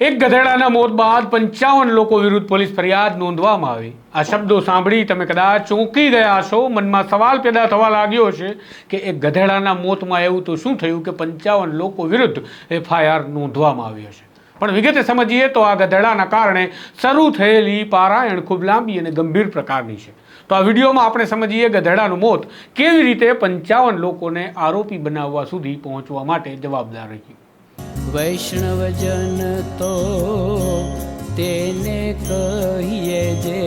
એક ગધેડાના મોત બાદ પંચાવન લોકો વિરુદ્ધ પોલીસ ફરિયાદ નોંધવામાં આવી. આ શબ્દો સાંભળી તમે કદાચ ચોંકી ગયા છો મનમાં સવાલ પેદા થવા લાગ્યો છે કે એક ગધેડાના મોતમાં એવું તો શું થયું કે પંચાવન લોકો વિરુદ્ધ એફઆઈઆર નોંધવામાં આવી હશે? પણ વિગતે સમજીએ તો આ ગધેડાના કારણે શરૂ થયેલી પારાયણ ખૂબ લાંબી અને ગંભીર પ્રકારની છે. તો આ વિડીયોમાં આપણે સમજીએ ગધેડાનું મોત કેવી રીતે પંચાવન લોકોને આરોપી બનાવવા સુધી પહોંચવા માટે જવાબદાર રહ્યું. વૈષ્ણવજન તો તેને કહીએ જે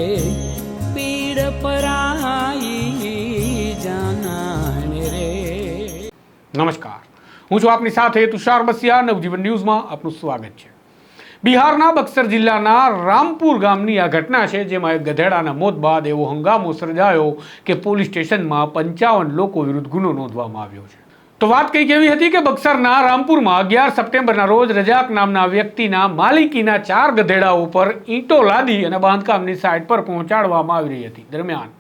પીડ પરાઈ જાનાને રે. નમસ્કાર. હું છું આપની સાથે તુષાર બસિયા, નવજીવન ન્યૂઝમાં આપનું સ્વાગત છે. બિહારના બક્સર જિલ્લાના રામપુર ગામની આ ઘટના છે, જેમાં એક ગધેડાના મોત બાદ એવો હંગામો સર્જાયો કે પોલીસ સ્ટેશનમાં પંચાવન લોકો વિરુદ્ધ ગુનો નોંધવામાં આવ્યો છે. તો વાત કંઈક એવી હતી કે બક્સરના રામપુરમાં અગિયાર સપ્ટેમ્બરના રોજ રજાક નામના વ્યક્તિના માલિકીના ચાર ગધેડાઓ પર ઈંટો લાદી અને બાંધકામની સાઇટ પર પહોંચાડવામાં આવી રહી હતી. દરમિયાન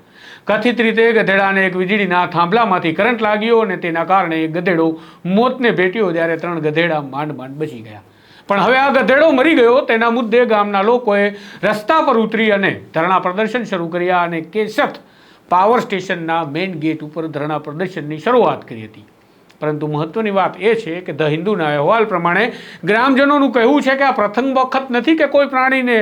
કથિત રીતે ગધેડાને એક વીજળીના થાંભલામાંથી કરંટ લાગ્યો અને તેના કારણે એક ગધેડો મોતને ભેટ્યો જ્યારે ત્રણ ગધેડા માંડ માંડ બચી ગયા. પણ હવે આ ગધેડો મરી ગયો. તેના મુદ્દે ગામના લોકોએ રસ્તા પર ઉતરી અને ધરણા પ્રદર્શન શરૂ કર્યા અને કેશત પાવર સ્ટેશનના મેઇન ગેટ ઉપર ધરણા પ્રદર્શનની શરૂઆત કરી હતી. પરંતુ મહત્વની વાત એ છે કે ધ હિન્દુના અહેવાલ પ્રમાણે ગ્રામજનોનું કહેવું છે કે આ પ્રથમ વખત નથી કે કોઈ પ્રાણીને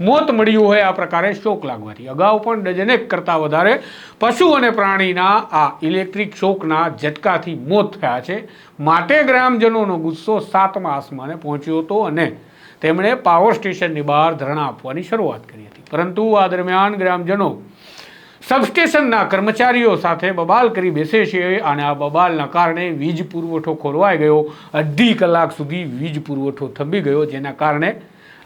મોત મળ્યું હોય આ પ્રકારે શોક લાગવાથી. અગાઉ પણ ડઝનેક કરતાં વધારે પશુ અને પ્રાણીના આ ઇલેક્ટ્રિક શોકના ઝટકાથી મોત થયા છે. માટે ગ્રામજનોનો ગુસ્સો સાતમા આસમાને પહોંચ્યો હતો અને તેમણે પાવર સ્ટેશનની બહાર ધરણા આપવાની શરૂઆત કરી હતી. પરંતુ આ દરમિયાન ગ્રામજનો સબસ્ટેશનના કર્મચારીઓ સાથે બબાલ કરી બેસે છે અને આ બબાલના કારણે વીજ પુરવઠો ખોરવાઈ ગયો. અઢી કલાક સુધી વીજ પુરવઠો થંભી ગયો, જેના કારણે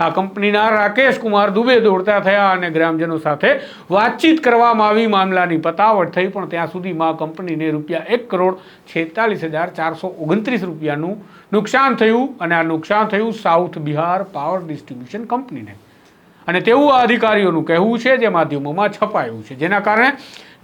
આ કંપનીના રાકેશ કુમાર દુબે દોડતા થયા અને ગ્રામજનો સાથે વાતચીત કરવામાં આવી. મામલાની પતાવટ થઈ, પણ ત્યાં સુધીમાં કંપનીને રૂપિયા એક કરોડ છેતાલીસ હજાર ચારસો ઓગણત્રીસ રૂપિયાનું નુકસાન થયું અને આ નુકસાન થયું સાઉથ બિહાર પાવર ડિસ્ટ્રીબ્યુશન કંપનીને અને તેવું આ અધિકારીઓનું કહેવું છે જે માધ્યમોમાં છપાયું છે. જેના કારણે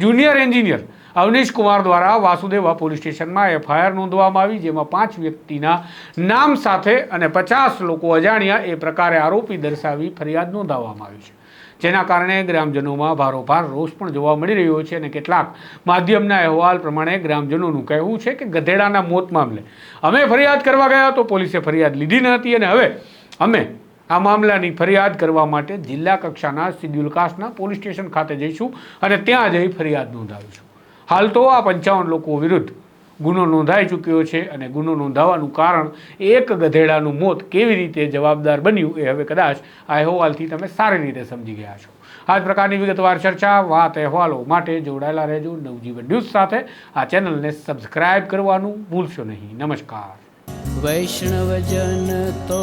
જુનિયર એન્જિનિયર અવનીશ કુમાર દ્વારા વાસુદેવા પોલીસ સ્ટેશનમાં એફઆઈઆર નોંધવામાં આવી, જેમાં પાંચ વ્યક્તિના નામ સાથે અને પચાસ લોકો અજાણ્યા એ પ્રકારે આરોપી દર્શાવી ફરિયાદ નોંધાવવામાં આવી છે. જેના કારણે ગ્રામજનોમાં ભારોભાર રોષ પણ જોવા મળી રહ્યો છે અને કેટલાક માધ્યમના અહેવાલ પ્રમાણે ગ્રામજનોનું કહેવું છે કે ગધેડાના મોત મામલે અમે ફરિયાદ કરવા ગયા તો પોલીસે ફરિયાદ લીધી ન હતી અને હવે અમે આ મામલાની ફરિયાદ કરવા માટે જિલ્લા કક્ષાના શિડ્યુલ કાસ્ટના પોલીસ સ્ટેશન ખાતે જઈશું અને ત્યાં જઈ ફરિયાદ નોંધાવીશું. હાલ તો આ પંચાવન લોકો વિરુદ્ધ ગુનો નોંધાઈ ચૂક્યો છે અને ગુનો નોંધાવાનું કારણ એક ગધેડાનું મોત કેવી રીતે જવાબદાર બન્યું એ હવે કદાચ આ અહેવાલથી તમે સારી રીતે સમજી ગયા છો. આ જ પ્રકારની વિગતવાર ચર્ચા, વાત, અહેવાલો માટે જોડાયેલા રહેજો નવજીવન ન્યૂઝ સાથે. આ ચેનલને સબસ્ક્રાઇબ કરવાનું ભૂલશો નહીં. નમસ્કાર. વૈષ્ણવજન તો